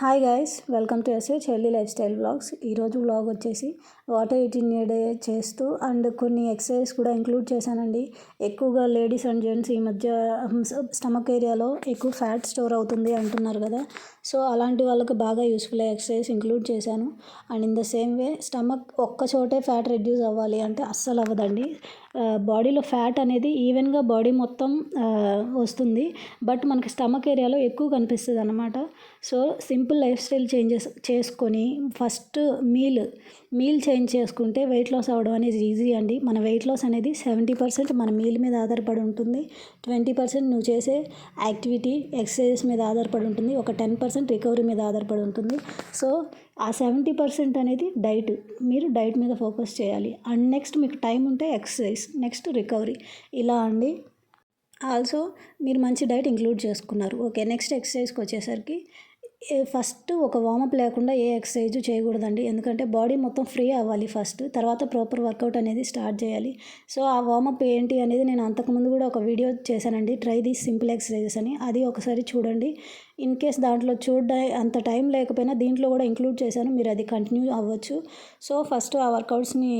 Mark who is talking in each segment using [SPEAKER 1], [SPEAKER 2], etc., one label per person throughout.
[SPEAKER 1] Hi guys welcome to SA చెల్లి life style blogs ఈరోజు blog వచ్చేసి వాటర్ ఎయిటీన్ డే చేస్తూ అండ్ కొన్ని ఎక్సర్సైజ్ కూడా ఇంక్లూడ్ చేశానండి. ఎక్కువగా లేడీస్ అండ్ జెంట్స్ ఈ మధ్య స్టమక్ ఏరియాలో ఎక్కువ ఫ్యాట్ స్టోర్ అవుతుంది అంటున్నారు కదా. సో అలాంటి వాళ్ళకి బాగా యూస్ఫుల్ అయ్యే ఎక్సర్సైజ్ ఇంక్లూడ్ చేశాను. And in the same way stomach ఒక్క చోటే ఫ్యాట్ రెడ్యూస్ అవ్వాలి అంటే అస్సలు అవ్వదండి. Uh, బాడీలో ఫ్యాట్ అనేది ఈవెన్గా బాడీ మొత్తం uh, వస్తుంది. బట్ మనకి స్టమక్ ఏరియాలో ఎక్కువ కనిపిస్తుంది అనమాట so simple life style changes చేసుకొని ఫస్ట్ మీల్ మీల్ చేంజ్ చేసుకుంటే వెయిట్ లాస్ అవ్వడం అనేది ఈజీ అండి. మన వెయిట్ లాస్ అనేది సెవెంటీ పర్సెంట్ మన మీల్ మీద ఆధారపడి ఉంటుంది. ట్వంటీ పర్సెంట్ నువ్వు చేసే యాక్టివిటీ ఎక్సర్సైజెస్ మీద ఆధారపడి ఉంటుంది. ఒక టెన్ పర్సెంట్ రికవరీ మీద ఆధారపడి ఉంటుంది. సో ఆ సెవెంటీ పర్సెంట్ అనేది డైట్ మీరు డైట్ మీద ఫోకస్ చేయాలి. అండ్ నెక్స్ట్ మీకు టైం ఉంటే ఎక్సర్సైజ్ నెక్స్ట్ రికవరీ ఇలా అండి. ఆల్సో మీరు మంచి డైట్ ఇంక్లూడ్ చేసుకున్నారు. ఓకే నెక్స్ట్ ఎక్సర్సైజ్కి వచ్చేసరికి ఫస్ట్ ఒక వామప్ లేకుండా ఏ ఎక్సర్సైజ్ చేయకూడదండి. ఎందుకంటే బాడీ మొత్తం ఫ్రీ అవ్వాలి ఫస్ట్. తర్వాత ప్రాపర్ వర్కౌట్ అనేది స్టార్ట్ చేయాలి. సో ఆ వామప్ ఏంటి అనేది నేను అంతకుముందు కూడా ఒక వీడియో చేశానండి. ట్రై దీస్ సింపుల్ ఎక్సర్సైజెస్ అని. అది ఒకసారి చూడండి. ఇన్ కేస్ దాంట్లో చూడ అంత టైం లేకపోయినా దీంట్లో కూడా ఇంక్లూడ్ చేశాను. మీరు అది కంటిన్యూ అవ్వచ్చు. సో ఫస్ట్ ఆ వర్కౌట్స్ని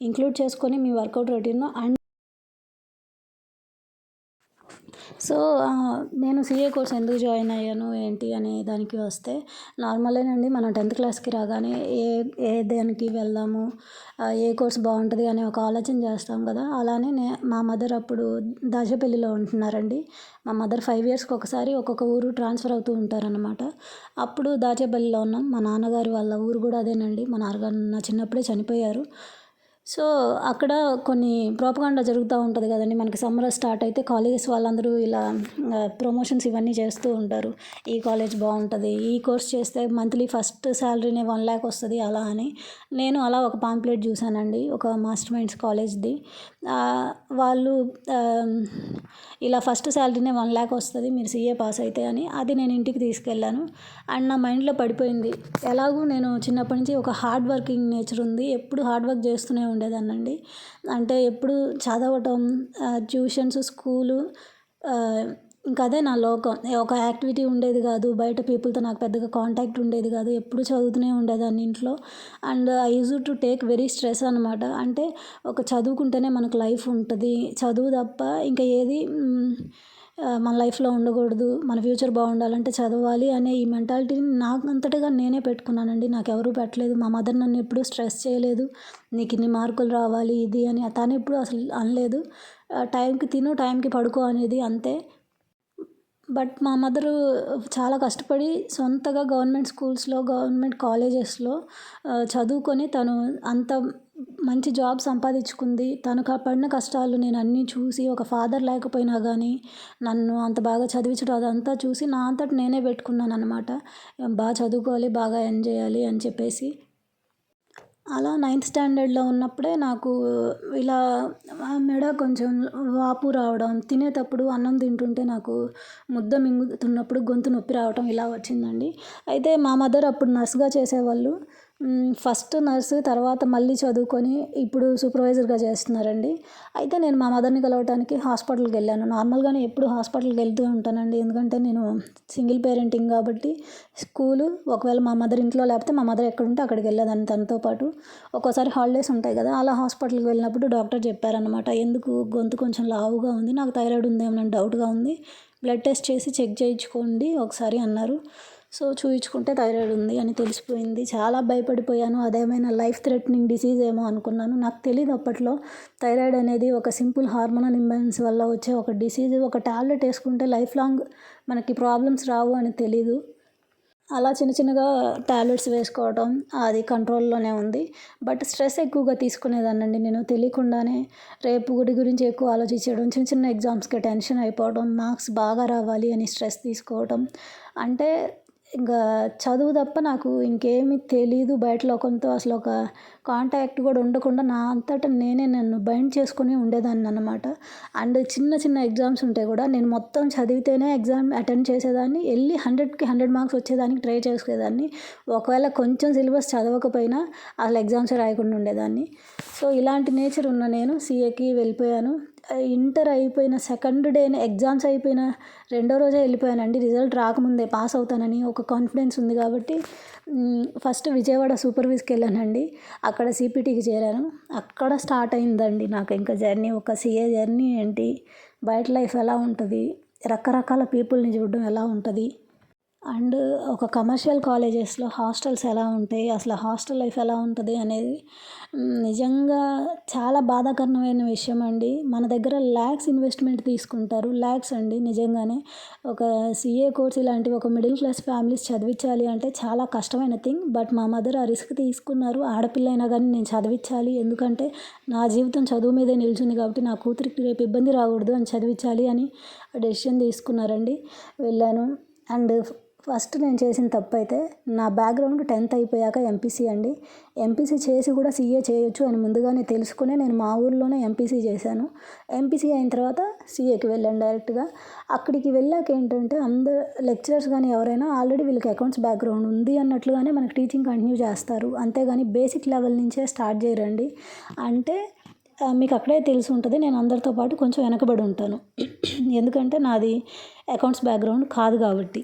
[SPEAKER 1] ఇంక్లూడ్ చేసుకొని మీ వర్కౌట్ రొటీన్ అండ్ సో నేను సీఏ కోర్స్ ఎందుకు జాయిన్ అయ్యాను ఏంటి అనే దానికి వస్తే నార్మలేనండి మనం టెన్త్ క్లాస్కి రాగానే ఏ ఏ దానికి వెళ్దాము ఏ కోర్స్ బాగుంటుంది అనే ఒక ఆలోచన చేస్తాం కదా అలానే నే మా మదర్ అప్పుడు దాచపల్లిలో ఉంటున్నారండి. మా మదర్ ఫైవ్ ఇయర్స్కి ఒకసారి ఒక్కొక్క ఊరు ట్రాన్స్ఫర్ అవుతూ ఉంటారనమాట అప్పుడు దాచేపల్లిలో ఉన్నాం మా నాన్నగారు వాళ్ళ ఊరు కూడా అదేనండి మా నాన్నగారు నా చిన్నప్పుడే చనిపోయారు. సో అక్కడ కొన్ని ప్రోపగాండా జరుగుతూ ఉంటుంది కదండి. మనకి సమ్మర్ స్టార్ట్ అయితే కాలేజెస్ వాళ్ళందరూ ఇలా ప్రమోషన్స్ ఇవన్నీ చేస్తూ ఉంటారు. ఈ కాలేజ్ బాగుంటుంది ఈ కోర్స్ చేస్తే మంత్లీ ఫస్ట్ శాలరీనే వన్ ల్యాక్ వస్తుంది అలా అని. నేను అలా ఒక పాంప్లెట్ చూశానండి ఒక మాస్టర్ మైండ్స్ కాలేజ్ది వాళ్ళు ఇలా ఫస్ట్ శాలరీనే వన్ ల్యాక్ వస్తుంది మీరు సీఏ పాస్ అయితే అని అది నేను ఇంటికి తీసుకెళ్ళాను. అండ్ నా మైండ్లో పడిపోయింది. ఎలాగూ నేను చిన్నప్పటి నుంచి ఒక హార్డ్ వర్కింగ్ నేచర్ ఉంది. ఎప్పుడు హార్డ్ వర్క్ చేస్తూనే ఉండేదాన్నండి. అంటే ఎప్పుడు చదవటం ట్యూషన్స్ స్కూలు ఇంకా అదే నా లోకం. ఒక యాక్టివిటీ ఉండేది కాదు. బయట పీపుల్తో నాకు పెద్దగా కాంటాక్ట్ ఉండేది కాదు. ఎప్పుడు చదువుతూనే ఉండేదాన్ని ఇంట్లో. And I use to take very stress అనమాట అంటే ఒక చదువుకుంటేనే మనకు లైఫ్ ఉంటుంది. చదువు తప్ప ఇంకా ఏది మన లైఫ్లో ఉండకూడదు మన ఫ్యూచర్ బాగుండాలంటే చదవాలి అనే ఈ మెంటాలిటీని నాకు అంతటగా నేనే పెట్టుకున్నానండి. నాకు ఎవరూ పెట్టలేదు. మా మదర్ నన్ను ఎప్పుడూ స్ట్రెస్ చేయలేదు. నీకు ఇన్ని మార్కులు రావాలి ఇది అని తను ఎప్పుడు అసలు అనలేదు. టైంకి తిను టైంకి పడుకో అనేది అంతే. బట్ మా మదరు చాలా కష్టపడి సొంతగా గవర్నమెంట్ స్కూల్స్లో గవర్నమెంట్ కాలేజెస్లో చదువుకొని తను అంత మంచి జాబ్ సంపాదించుకుంది. తను పడిన కష్టాలు నేను అన్నీ చూసి ఒక ఫాదర్ లేకపోయినా కానీ నన్ను అంత బాగా చదివించడం అదంతా చూసి నా అంతటి నేనే పెట్టుకున్నాను అనమాట బాగా చదువుకోవాలి బాగా ఎంజాయ్ చేయాలి అని చెప్పేసి. అలా నైన్త్ స్టాండర్డ్లో ఉన్నప్పుడే నాకు ఇలా మెడ కొంచెం వాపు రావడం తినేటప్పుడు అన్నం తింటుంటే నాకు ముద్ద మింగుతున్నప్పుడు గొంతు నొప్పి రావడం ఇలా వచ్చిందండి. అయితే మా మదర్ అప్పుడు నర్స్గా చేసేవాళ్ళు. ఫస్ట్ నర్సు తర్వాత మళ్ళీ చదువుకొని ఇప్పుడు సూపర్వైజర్గా చేస్తున్నారండి. అయితే నేను మా మదర్ని కలవటానికి హాస్పిటల్కి వెళ్ళాను. నార్మల్గానే ఎప్పుడు హాస్పిటల్కి వెళ్తూ ఉంటానండి. ఎందుకంటే నేను సింగిల్ పేరెంటింగ్ కాబట్టి స్కూలు ఒకవేళ మా మదర్ ఇంట్లో లేకపోతే మా మదర్ ఎక్కడుంటే అక్కడికి వెళ్ళేదాన్ని తనతో పాటు. ఒక్కోసారి హాలిడేస్ ఉంటాయి కదా అలా హాస్పిటల్కి వెళ్ళినప్పుడు డాక్టర్ చెప్పారనమాట ఎందుకు గొంతు కొంచెం లావుగా ఉంది నాకు థైరాయిడ్ ఉందేమో డౌట్గా ఉంది. బ్లడ్ టెస్ట్ చేసి చెక్ చేయించుకోండి ఒకసారి అన్నారు. సో చూయించుకుంటే థైరాయిడ్ ఉంది అని తెలిసిపోయింది. చాలా భయపడిపోయాను. అదేమైనా లైఫ్ థ్రెటనింగ్ డిసీజ్ ఏమో అనుకున్నాను. నాకు తెలియదు అప్పట్లో థైరాయిడ్ అనేది ఒక సింపుల్ హార్మోనల్ ఇంబ్యాలెన్స్ వల్ల వచ్చే ఒక డిసీజ్. ఒక టాబ్లెట్ వేసుకుంటే లైఫ్ లాంగ్ మనకి ప్రాబ్లమ్స్ రావు అని తెలీదు. అలా చిన్న చిన్నగా టాబ్లెట్స్ వేసుకోవటం అది కంట్రోల్లోనే ఉంది. బట్ స్ట్రెస్ ఎక్కువగా తీసుకునేదానండి నేను. తెలియకుండానే రేపు గుడి గురించి ఎక్కువ ఆలోచించడం చిన్న చిన్న ఎగ్జామ్స్కి టెన్షన్ అయిపోవడం మార్క్స్ బాగా రావాలి అని స్ట్రెస్ తీసుకోవడం అంటే ఇంకా చదువు తప్ప నాకు ఇంకేమీ తెలీదు. బయట లోకంతో అసలు ఒక కాంటాక్ట్ కూడా ఉండకుండా నా అంతటా నేనే నన్ను బైండ్ చేసుకుని ఉండేదాన్ని అనమాట అండ్ చిన్న చిన్న ఎగ్జామ్స్ ఉంటే కూడా నేను మొత్తం చదివితేనే ఎగ్జామ్ అటెండ్ చేసేదాన్ని. వెళ్ళి హండ్రెడ్కి హండ్రెడ్ మార్క్స్ వచ్చేదానికి ట్రై చేసేదాన్ని ఒకవేళ కొంచెం సిలబస్ చదవకపోయినా అసలు ఎగ్జామ్స్ రాయకుండా ఉండేదాన్ని. సో ఇలాంటి నేచర్ ఉన్న నేను సీఏకి వెళ్ళిపోయాను. ఇంటర్ అయిపోయిన సెకండ్ డేనే ఎగ్జామ్స్ అయిపోయిన రెండో రోజే వెళ్ళిపోయానండి. రిజల్ట్ రాకముందే పాస్ అవుతానని ఒక కాన్ఫిడెన్స్ ఉంది కాబట్టి ఫస్ట్ విజయవాడ సూపర్వీస్కి వెళ్ళానండి. అక్కడ సిపిటీకి చేరాను. అక్కడ స్టార్ట్ అయిందండి నాకు ఇంకా జర్నీ. ఒక సిఏ జర్నీ ఏంటి? బయట లైఫ్ ఎలా ఉంటుంది? రకరకాల పీపుల్ని చూడడం ఎలా ఉంటుంది? అండ్ ఒక కమర్షియల్ కాలేజెస్లో హాస్టల్స్ ఎలా ఉంటాయి అసలు హాస్టల్ లైఫ్ ఎలా ఉంటుంది అనేది నిజంగా చాలా బాధాకరమైన విషయం అండి. మన దగ్గర ల్యాక్స్ ఇన్వెస్ట్మెంట్ తీసుకుంటారు. ల్యాక్స్ అండి నిజంగానే. ఒక సిఏ కోర్స్ ఇలాంటివి ఒక మిడిల్ క్లాస్ ఫ్యామిలీస్ చదివించాలి అంటే చాలా కష్టమైన థింగ్. బట్ మా మదర్ ఆ రిస్క్ తీసుకున్నారు. ఆడపిల్ల అయినా కానీ నేను చదివించాలి. ఎందుకంటే నా జీవితం చదువు మీదే నిలిచింది కాబట్టి నా కూతురికి రేపు ఇబ్బంది రాకూడదు అని చదివించాలి అని డెసిషన్ తీసుకున్నారండి. వెళ్ళాను. అండ్ ఫస్ట్ నేను చేసిన తప్పు అయితే నా బ్యాక్గ్రౌండ్ టెన్త్ అయిపోయాక ఎంపీసీ అండి. ఎంపీసీ చేసి కూడా సీఏ చేయొచ్చు అని ముందుగానే తెలుసుకునే నేను మా ఊర్లోనే ఎంపీసీ చేశాను. ఎంపీసీ అయిన తర్వాత సీఏకి వెళ్ళాను డైరెక్ట్గా. అక్కడికి వెళ్ళాక ఏంటంటే అందరు లెక్చరర్స్ కానీ ఎవరైనా ఆల్రెడీ వీళ్ళకి అకౌంట్స్ బ్యాక్గ్రౌండ్ ఉంది అన్నట్లుగానే మనకి టీచింగ్ కంటిన్యూ చేస్తారు. అంతేగాని బేసిక్ లెవెల్ నుంచే స్టార్ట్ చేయరండి. అంటే మీకు అక్కడే తెలిసి ఉంటుంది. నేను అందరితో పాటు కొంచెం వెనకబడి ఉంటాను. ఎందుకంటే నాది అకౌంట్స్ బ్యాక్గ్రౌండ్ కాదు కాబట్టి.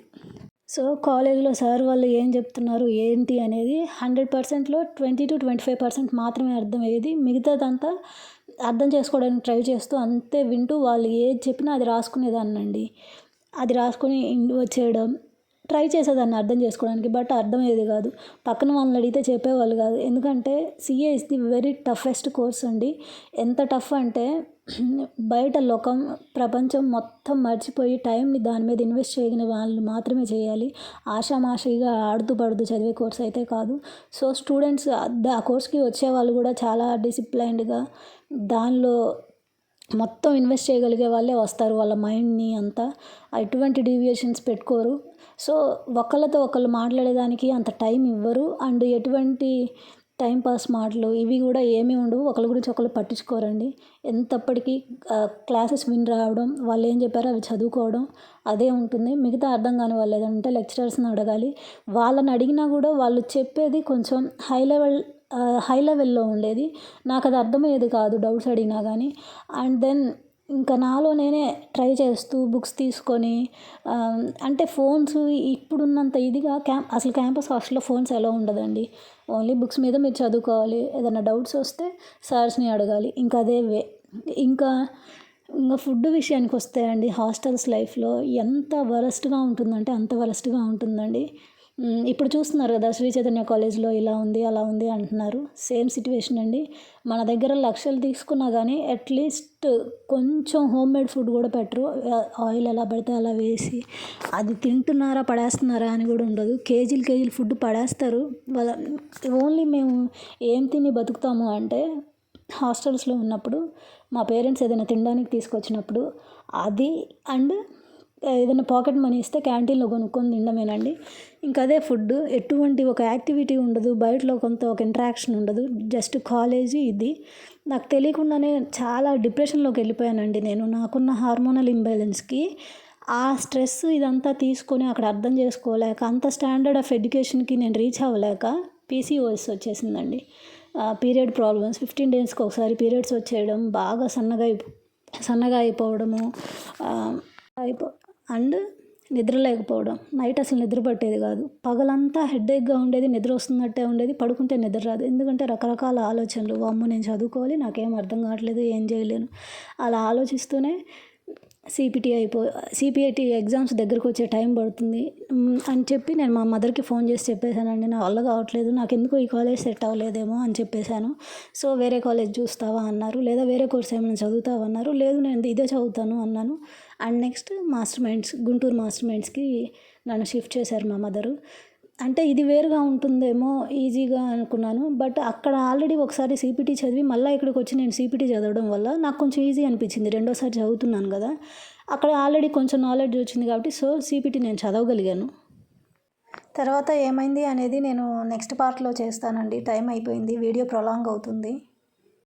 [SPEAKER 1] సో కాలేజ్లో సార్ వాళ్ళు ఏం చెప్తున్నారు ఏంటి అనేది హండ్రెడ్ పర్సెంట్లో twenty two twenty five percent మాత్రమే అర్థమయ్యేది. మిగతాదంతా అర్థం చేసుకోవడానికి ట్రై చేస్తూ అంతే వింటూ వాళ్ళు ఏది చెప్పినా అది రాసుకునేదాన్నండి. అది రాసుకొని వచ్చేయడం ట్రై చేసేదాన్ని అర్థం చేసుకోవడానికి బట్ అర్థమయ్యేది కాదు. పక్కన వాళ్ళని అడిగితే చెప్పేవాళ్ళు కాదు. ఎందుకంటే CA is the very toughest course అండి. ఎంత టఫ్ అంటే బయట లోకం ప్రపంచం మొత్తం మర్చిపోయి టైంని దాని మీద ఇన్వెస్ట్ చేయగిన వాళ్ళు మాత్రమే చేయాలి. ఆషామాషిగా ఆడుతూ పడుతూ చదివే కోర్స్ అయితే కాదు. సో స్టూడెంట్స్ ఆ కోర్స్కి వచ్చే వాళ్ళు కూడా చాలా డిసిప్లైన్డ్గా దానిలో మొత్తం ఇన్వెస్ట్ చేయగలిగే వాళ్ళే వస్తారు వాళ్ళ మైండ్ని అంతా. ఎటువంటి డీవియేషన్స్ పెట్టుకోరు. సో ఒకళ్ళతో ఒకళ్ళు మాట్లాడేదానికి అంత టైం ఇవ్వరు. అండ్ ఎటువంటి టైం పాస్ మాటలు ఇవి కూడా ఏమీ ఉండవు. ఒకరి గురించి ఒకరు పట్టించుకోరండి. ఎంతప్పటికీ క్లాసెస్ విని రావడం వాళ్ళు ఏం చెప్పారో అవి చదువుకోవడం అదే ఉంటుంది. మిగతా అర్థం కాని వాళ్ళు ఏదంటే లెక్చరర్స్ని అడగాలి. వాళ్ళని అడిగినా కూడా వాళ్ళు చెప్పేది కొంచెం హై లెవెల్ హై లెవెల్లో ఉండేది. నాకు అది అర్థమయ్యేది కాదు డౌట్స్ అడిగినా కానీ అండ్ దెన్ ఇంకా నాలో నేనే ట్రై చేస్తూ బుక్స్ తీసుకొని అంటే ఫోన్స్ ఇప్పుడున్నంత ఇదిగా క్యాంప్ అసలు క్యాంపస్ హాస్టల్లో ఫోన్స్ ఎలా ఉండదండి. ఓన్లీ బుక్స్ మీద మీరు చదువుకోవాలి. ఏదైనా డౌట్స్ వస్తే సార్స్ని అడగాలి. ఇంకా అదే వే ఇంకా ఇంకా ఫుడ్ విషయానికి వస్తే అండి హాస్టల్స్ లైఫ్లో ఎంత వరస్ట్గా ఉంటుందంటే అంత వరస్ట్గా ఉంటుందండి. ఇప్పుడు చూస్తున్నారు కదా శ్రీ చైతన్య కాలేజ్లో ఇలా ఉంది అలా ఉంది అంటున్నారు. సేమ్ సిట్యువేషన్ అండి. మన దగ్గర లక్షలు తీసుకున్నా కానీ అట్లీస్ట్ కొంచెం హోమ్ మేడ్ ఫుడ్ కూడా పెట్టరు. ఆయిల్ ఎలా పడితే అలా వేసి అది తింటున్నారా పడేస్తున్నారా అని కూడా ఉండదు. కేజీలు కేజీలు ఫుడ్ పడేస్తారు. వాళ్ళ ఓన్లీ మేము ఏం తిని బతుకుతాము అంటే హాస్టల్స్లో ఉన్నప్పుడు మా పేరెంట్స్ ఏదైనా తినడానికి తీసుకొచ్చినప్పుడు అది అండ్ ఏదైనా పాకెట్ మనీ ఇస్తే క్యాంటీన్లో కొనుక్కొని తినడమేనండి. ఇంకా అదే ఫుడ్ ఎటువంటి ఒక యాక్టివిటీ ఉండదు బయటలో కొంత ఒక ఇంటరాక్షన్ ఉండదు జస్ట్ కాలేజీ ఇది. నాకు తెలియకుండానే చాలా డిప్రెషన్లోకి వెళ్ళిపోయానండి నేను. నాకున్న హార్మోనల్ ఇంబ్యాలెన్స్కి ఆ స్ట్రెస్ ఇదంతా తీసుకొని అక్కడ అర్థం చేసుకోలేక అంత స్టాండర్డ్ ఆఫ్ ఎడ్యుకేషన్కి నేను రీచ్ అవ్వలేక పీసీఓఎస్ వచ్చేసిందండి. పీరియడ్ ప్రాబ్లమ్స్ ఫిఫ్టీన్ డేస్కి ఒకసారి పీరియడ్స్ వచ్చేయడం బాగా సన్నగా అయిపో సన్నగా అయిపోవడము అయిపో అండ్ నిద్ర లేకపోవడం. నైట్ అసలు నిద్ర పట్టేది కాదు. పగలంతా హెడ్ఏక్గా ఉండేది నిద్ర వస్తున్నట్టే ఉండేది పడుకుంటే నిద్ర రాదు. ఎందుకంటే రకరకాల ఆలోచనలు అమ్మ నేను చదువుకోవాలి నాకేం అర్థం కావట్లేదు ఏం చేయలేను. అలా ఆలోచిస్తూనే సిపిటి అయిపో సిపిఐటి ఎగ్జామ్స్ దగ్గరకు వచ్చే టైం పడుతుంది. అని చెప్పి నేను మా మదర్కి ఫోన్ చేసి చెప్పేశానండి. నా వల్ల కావట్లేదు. నాకు ఎందుకు ఈ కాలేజ్ సెట్ అవ్వలేదేమో అని చెప్పేశాను. సో వేరే కాలేజ్ చూస్తావా అన్నారు. లేదా వేరే కోర్స్ ఏమైనా చదువుతావా అన్నారు. లేదు నేను ఇదే చదువుతాను అన్నాను. And next master minds Guntur master మైండ్స్కి నన్ను షిఫ్ట్ చేశారు మా మదరు అంటే ఇది వేరుగా ఉంటుందేమో ఈజీగా అనుకున్నాను. బట్ అక్కడ ఆల్రెడీ ఒకసారి సిపిటీ చదివి మళ్ళీ ఇక్కడికి వచ్చి నేను సిపిటీ చదవడం వల్ల నాకు కొంచెం ఈజీ అనిపించింది. రెండోసారి చదువుతున్నాను కదా. అక్కడ ఆల్రెడీ కొంచెం నాలెడ్జ్ వచ్చింది కాబట్టి సో సిపిటీ నేను చదవగలిగాను. తర్వాత ఏమైంది అనేది నేను నెక్స్ట్ పార్ట్లో చేస్తానండి. టైం అయిపోయింది. వీడియో ప్రొలాంగ్ అవుతుంది.